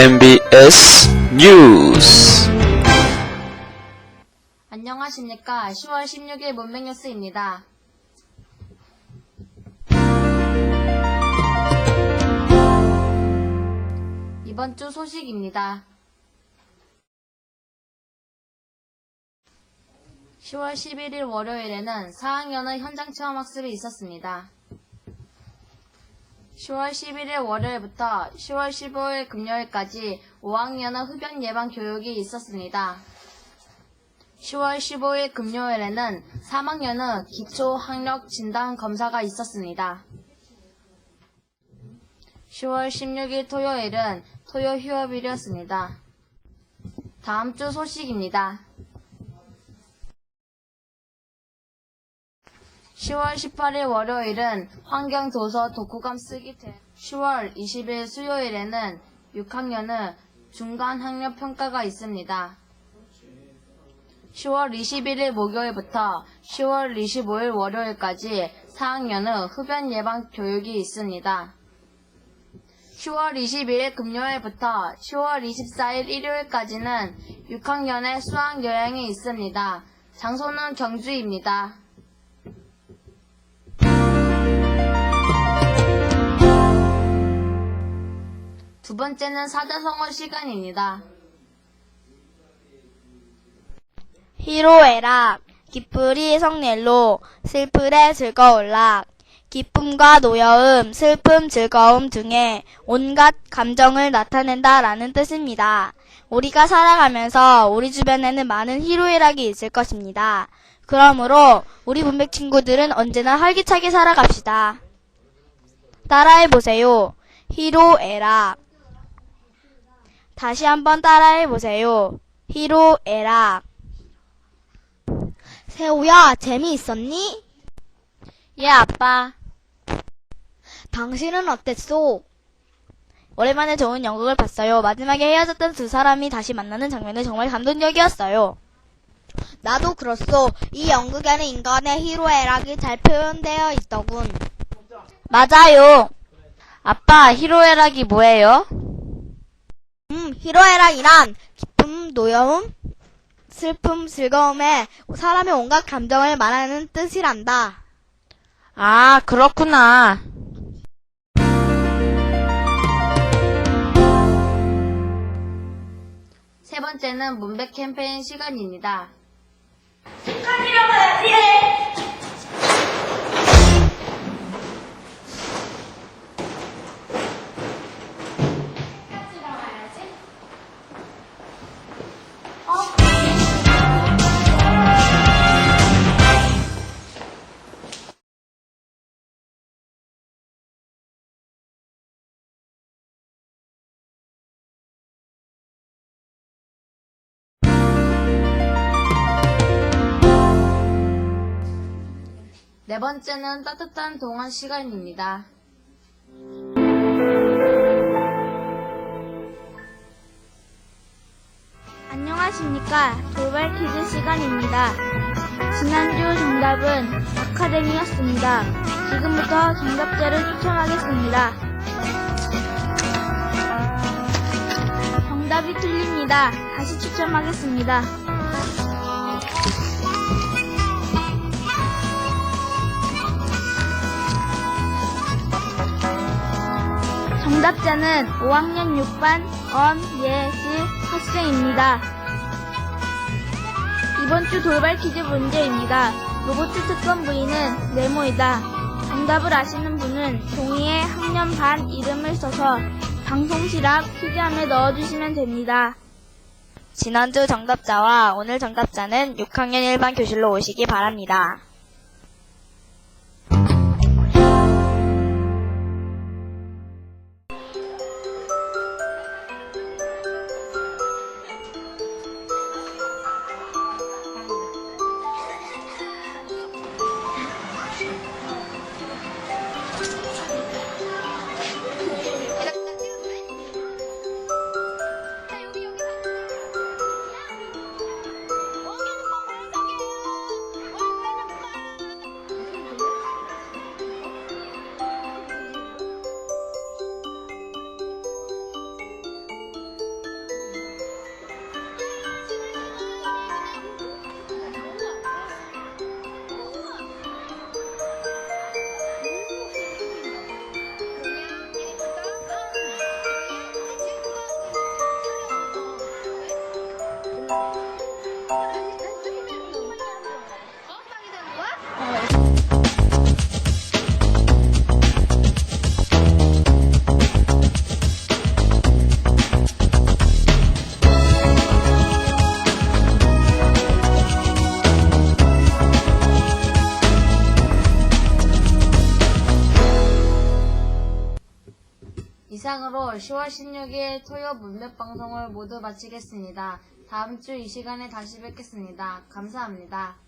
MBS 뉴스. 안녕하십니까. 10월 16일 문맹뉴스입니다. 이번 주 소식입니다. 10월 11일 월요일에는 4학년의 현장 체험 학습이 있었습니다. 10월 11일 월요일부터 10월 15일 금요일까지 5학년의 흡연 예방 교육이 있었습니다. 10월 15일 금요일에는 3학년은 기초 학력 진단 검사가 있었습니다. 10월 16일 토요일은 토요 휴업일이었습니다. 다음 주 소식입니다. 10월 18일 월요일은 환경도서 독후감 쓰기 대 10월 20일 수요일에는 6학년은 중간 학력 평가가 있습니다. 10월 21일 목요일부터 10월 25일 월요일까지 4학년은 흡연 예방 교육이 있습니다. 10월 22일 금요일부터 10월 24일 일요일까지는 6학년의 수학 여행이 있습니다. 장소는 경주입니다. 두 번째는 사자성어 시간입니다. 희로애락, 기쁘리 성낼로, 슬프레 즐거울락, 기쁨과 노여움, 슬픔, 즐거움 등의 온갖 감정을 나타낸다라는 뜻입니다. 우리가 살아가면서 우리 주변에는 많은 희로애락이 있을 것입니다. 그러므로 우리 문백 친구들은 언제나 활기차게 살아갑시다. 따라해보세요. 희로애락. 다시 한번 따라해 보세요. 희로애락. 세호야, 재미있었니? 예, 아빠. 당신은 어땠어? 오랜만에 좋은 연극을 봤어요. 마지막에 헤어졌던 두 사람이 다시 만나는 장면이 정말 감동적이었어요. 나도 그렇소. 이 연극에는 인간의 희로애락이 잘 표현되어 있더군. 맞아요. 아빠, 희로애락이 뭐예요? 음, 희로애락이란 기쁨, 노여움, 슬픔, 즐거움에 사람의 온갖 감정을 말하는 뜻이란다. 아, 그렇구나. 세 번째는 문백 캠페인 시간입니다. 네 번째는 따뜻한 동안 시간입니다. 안녕하십니까. 돌발 퀴즈 시간입니다. 지난주 정답은 아카데미였습니다. 지금부터 정답자를 추첨하겠습니다. 정답이 틀립니다. 다시 추첨하겠습니다. 정답자는 5학년 6반 엄예슬 학생입니다. 이번 주 돌발 퀴즈 문제입니다. 로봇 특권 부위는 네모이다. 정답을 아시는 분은 종이에 학년 반 이름을 써서 방송실 앞 퀴즈함에 넣어주시면 됩니다. 지난주 정답자와 오늘 정답자는 6학년 1반 교실로 오시기 바랍니다. 이상으로 10월 16일 토요 물맷 방송을 모두 마치겠습니다. 다음 주 이 시간에 다시 뵙겠습니다. 감사합니다.